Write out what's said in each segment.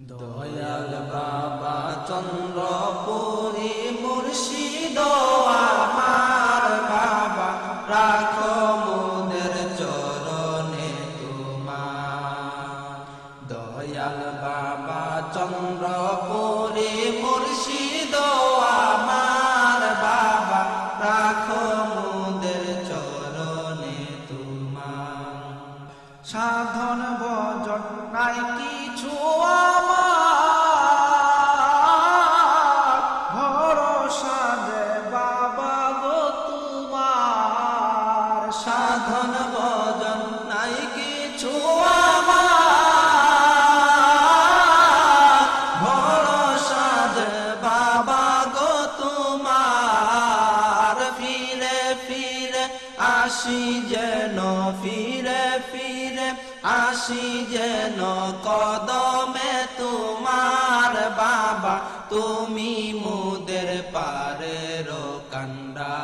দয়াল বাবা চন্দ্রপুরী মুর্শিদ, আমার বাবা রাখো মোদের চরণে তোমার। দয়াল বাবা চন্দ্রপুরী মুর্শিদ, আমার বাবা রাখো মোদের চরণে তোমার। সাধন আসি যেন ফিরে ফিরে আসি যেন কদমে তোমার বাবা। তুমি মুদের পারের কান্ডা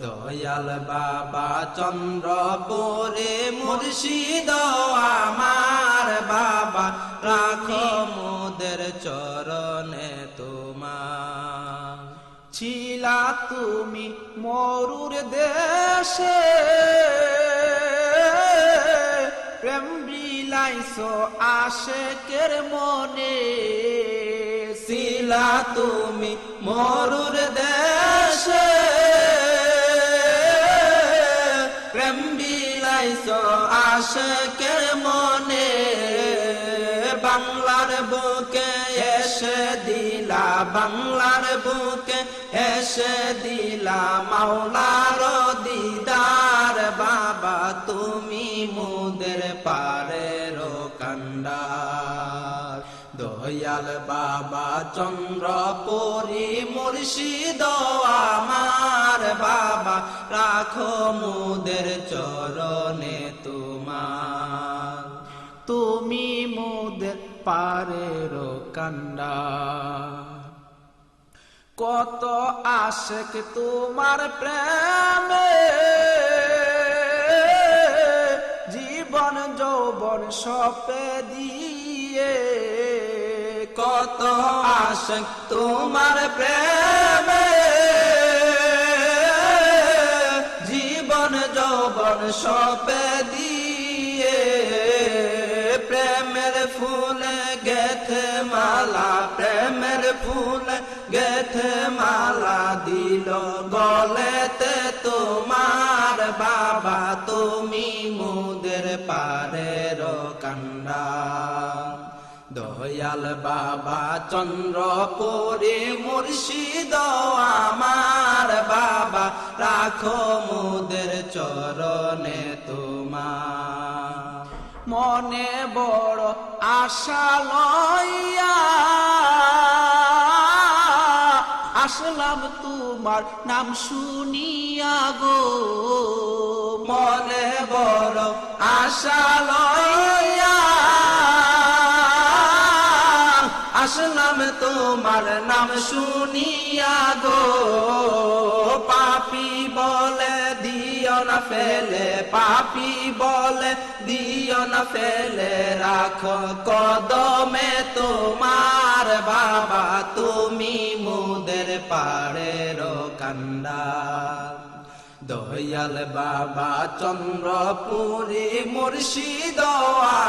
দয়াল বাবা, চন্দ্রপুরে মুর্শিদ আমার বাবা। রাখো মুদের চরণে তোমার ছিলা তুমি মরুর দেশে। প্রেম বিলাইছ আশেকের মনে। শিলা তুমি মরুর দেশে। প্রেম বিলাইছ আশেকের মনে। বাংলার বুকে এসে দিলা, বাংলার বুকে এসে দিলা, মাওলার দিদার বাবা, তুমি মুদের পারের কান্ডার। দয়াল বাবা, চন্দ্রপুরী মুর্শিদ আমার বাবা, রাখো মুদের চরণে তোমার। পারের কান্ডা। কত আশেক তোমার প্রেমে, জীবন যৌবন সপে দিয়ে। কত আশেক তোমার প্রেমে, জীবন যৌবন সপে দিয়ে। ফুলে গেথে মালা প্রেমের ফুল গেথে মালা দিল গলেতে তোমার বাবা তুমি মুদের পারের কান্ডা দয়াল বাবা চন্দ্রপুরে মুর্শিদ আমার বাবা রাখো মুদের চরণে তোমার মনে বড় আশা লইয়া আসলাম তোমার নাম শুনিয়া গো। মনে বড় আশা লইয়া আসলাম তোমার নাম শুনিয়া গো। পাপি বলে না ফেলে, পাপি বলে দিও না ফেলে। রাখো কদমে তোমার বাবা, তুমি মুদের পাড়ের কান্ডা দয়াল বাবা, চন্দ্রপুরী মুর্শিদ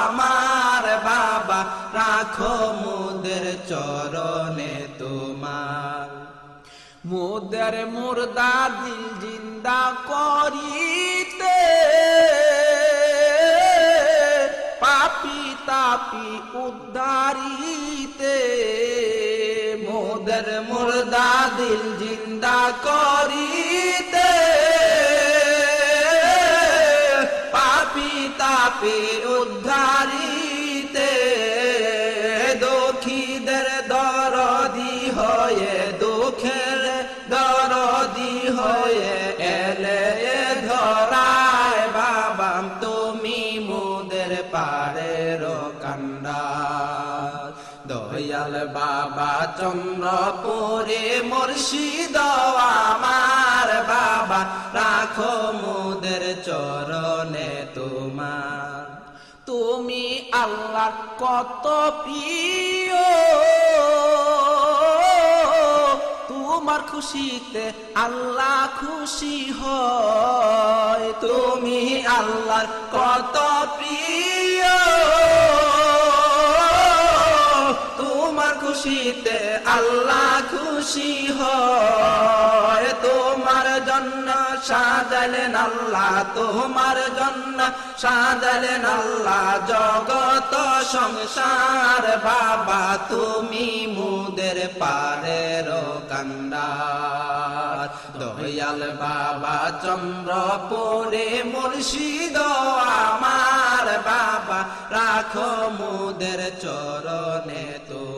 আমার বাবা, রাখো মুদের চরণে তোমার। মুদের মুর্দা দিল জিন্দা করিতে। পাপি তাপি উদ্ধারিতে। মোদের মুর্দা দিল জিন্দা করিতে। পাপি তাপি চন্দ্রপুরে মুর্শিদ আমার বাবা, রাখো মুদের চরণে তোমার। তুমি আল্লাহ কত প্রিয়, তোমার খুশিতে আল্লাহ খুশি হয়। তুমি আল্লাহর কত প্রিয় খুশিতে আল্লাহ খুশি হয়। তোমার জন্য সাজালেন আল্লাহ, তোমার জন্য সাজালেন আল্লাহ। জগত সংসার, বাবা তুমি মুদের পারের কান্ডার দয়াল বাবা, চন্দ্রপুরে মুর্শিদ আমার বাবা, রাখো মুদের চরণে তোমার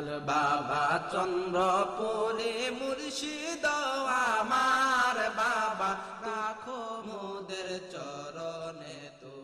আমার বাবা চন্দ্রপুরে মুর্শিদ আমার বাবা রাখো মোদের চরণে তো